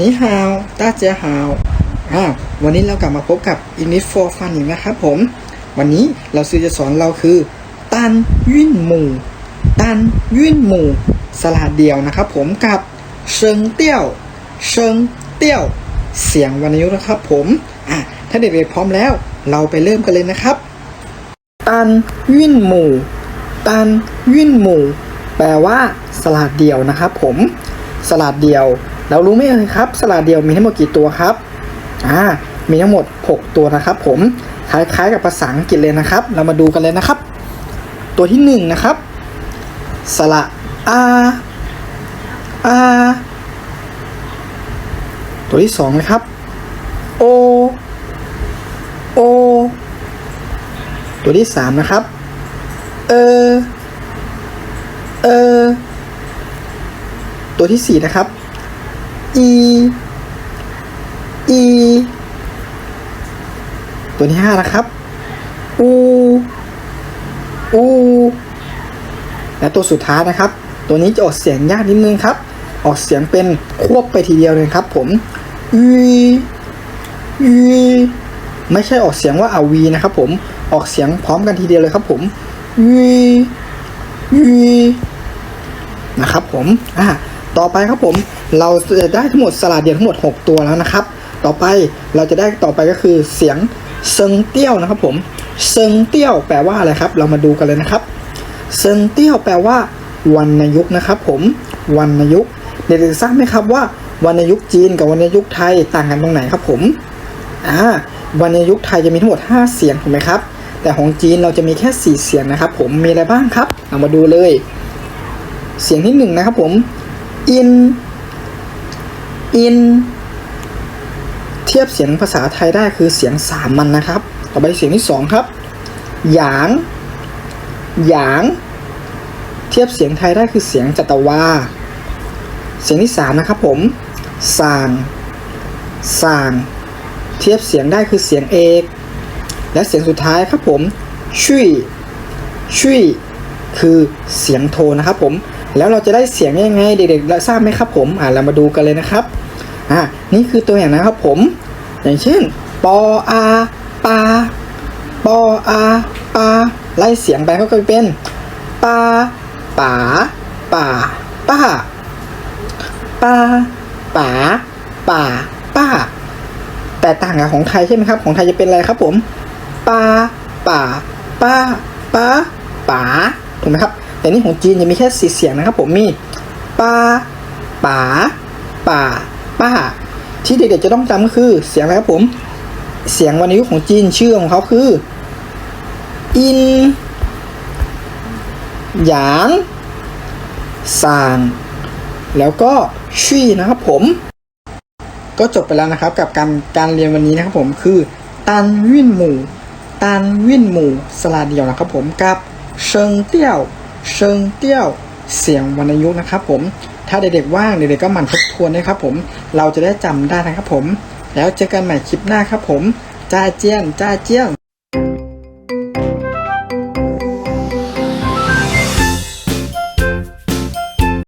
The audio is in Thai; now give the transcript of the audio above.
นีฮาวต้าเจียฮาวอ่าวันนี้เรากลับมาพบกับ English for Fun อีกนะครับผม วันนี้เราซื้อจะสอนเราคือ ตันยื่นหมู่ ตันยื่นหมู่ สลัดเดียวนะครับผมกับเชิงเตี้ยว เชิงเตี้ยว เสียงวรรณยุกต์นะครับผมอะถ้าเด็กๆพร้อมแล้ว เราไปเริ่มกันเลยนะครับ ตันยื่นหมู่ ตันยื่นหมู่ แปลว่า สลัดเดียวนะครับผม สลัดเดียว เรารู้ไหมเอ่ยครับ สลัดเดียวมีทั้งหมดกี่ตัวครับอ่ามีทั้งหมด 6 ตัวนะครับ ผมคล้ายๆกับภาษาอังกฤษเลยนะครับ เรามาดูกันเลยนะครับ ตัวที่1นะครับสระอาอาตัวที่2นะครับโอโอตัวที่3นะครับเออเออตัวที่4นะครับ อีอีตัวที่5นะครับอูอูและตัวสุดท้ายนะครับ ตัวนี้จะออกเสียงยากนิดนึงครับ ออกเสียงเป็นควบไปทีเดียวเลยครับผมอีอีไม่ใช่ออกเสียงว่าอาวีนะครับผมออกเสียงพร้อมกันทีเดียวเลยครับผมอีอีนะครับผมอ่า ต่อไปครับผมเราจะได้ทั้งหมดสลัดเดียวทั้งหมด 6 ตัวแล้วนะครับ ต่อไปเราจะได้ต่อไปก็คือเสียงเซิงเตี้ยวนะครับผมเซิงเตี้ยวแปลว่าอะไรครับ เรามาดูกันเลยนะครับเซิงเตี้ยวแปลว่าวรรณยุกนะครับ ผมวรรณยุกต์เด็กๆทราบไหมครับว่าวรรณยุกจีนกับวรรณยุกไทยต่างกันตรงไหนครับผมอ่าวรรณยุกไทยจะมีทั้งหมด 5 เสียงถูกไหมครับ แต่ของจีนเราจะมีแค่ 4 เสียงนะครับ ผมมีอะไรบ้างครับ เรามาดูเลย เสียงที่หนึ่งนะครับผม อิน อิน เทียบเสียงภาษาไทยได้คือเสียงสามัญนะครับ ต่อไปเสียงที่สองครับหยาง หยาง เทียบเสียงไทยได้คือเสียงจัตวา เสียงที่สามนะครับผมสางสาง เทียบเสียงได้คือเสียงเอก และเสียงสุดท้ายครับผมชุยชุย คือเสียงโทนะครับผมแล้วเราจะได้เสียงยังไงเด็กๆทราบไหมครับผมอ่าเรามาดูกันเลยนะครับอ่านี่คือตัวอย่างนะครับผม อย่างเช่นปออาปาปออาปาไล่เสียงไปก็จะเป็นปาป๋าป่าป้าป้าป๋าป่าป้า แต่ต่างกับของไทยใช่ไหมครับ ของไทยจะเป็นอะไรครับผมปาป่าป้าป้าป๋า ถูกไหมครับ แต่นี่ของจีนจะมีแค่สี่เสียงนะครับผมมีปาป๋าป่าป้า ที่เด็กๆจะต้องจำก็คือเสียงอะไรครับผม เสียงวรรณยุกต์ของจีนชื่อของเขาคืออินหยางซางแล้วก็ชี่นะครับผม ก็จบไปแล้วนะครับกับการการเรียนวันนี้นะครับผมคือตันวิ่นหมู่ตันวิ่นหมู่สลาเดียวนะครับผมกับ เชิงเตี้ยว เชิงเตี้ยว เสียงวรรณยุกต์นะครับผม ถ้าเด็กๆว่างเด็กๆก็หมั่นทบทวนนะครับผม เราจะได้จำได้นะครับผม แล้วเจอกันใหม่คลิปหน้าครับผม จ้าเจี้ยน จ้าเจี้ยน